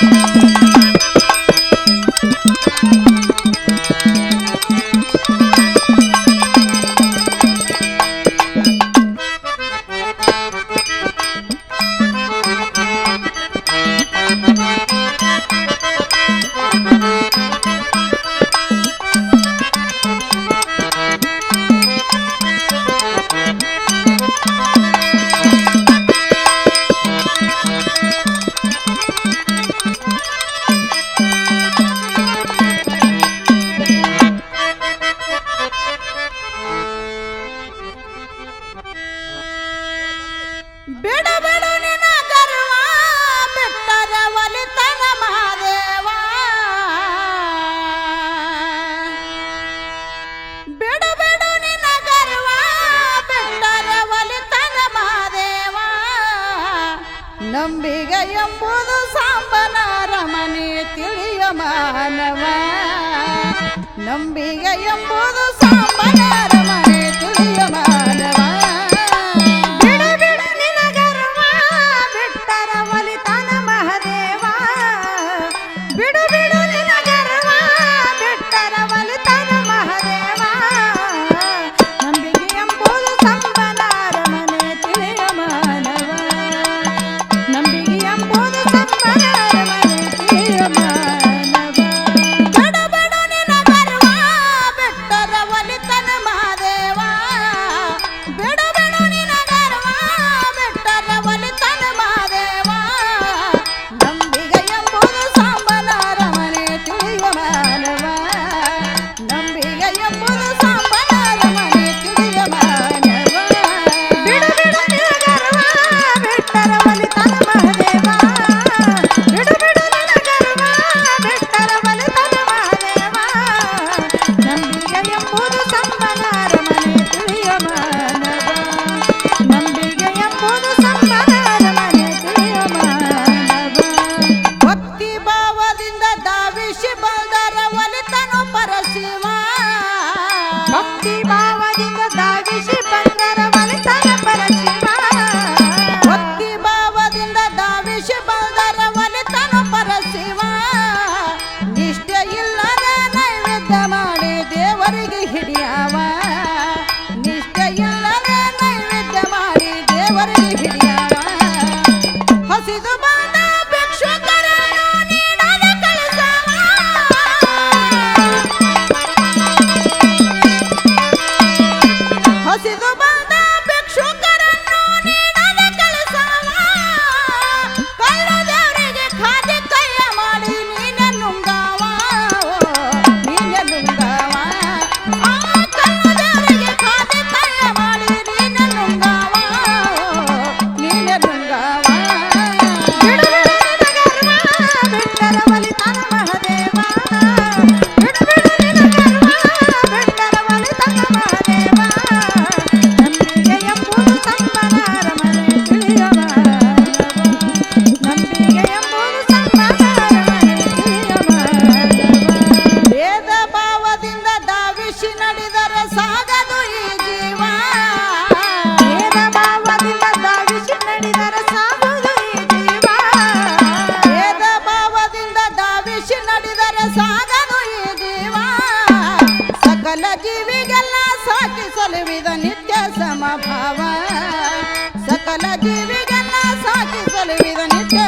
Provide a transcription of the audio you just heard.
ಬಿಡು நம்பிக்கையும் போது சாம்பனாரம் amor. కలివిధ నిత్య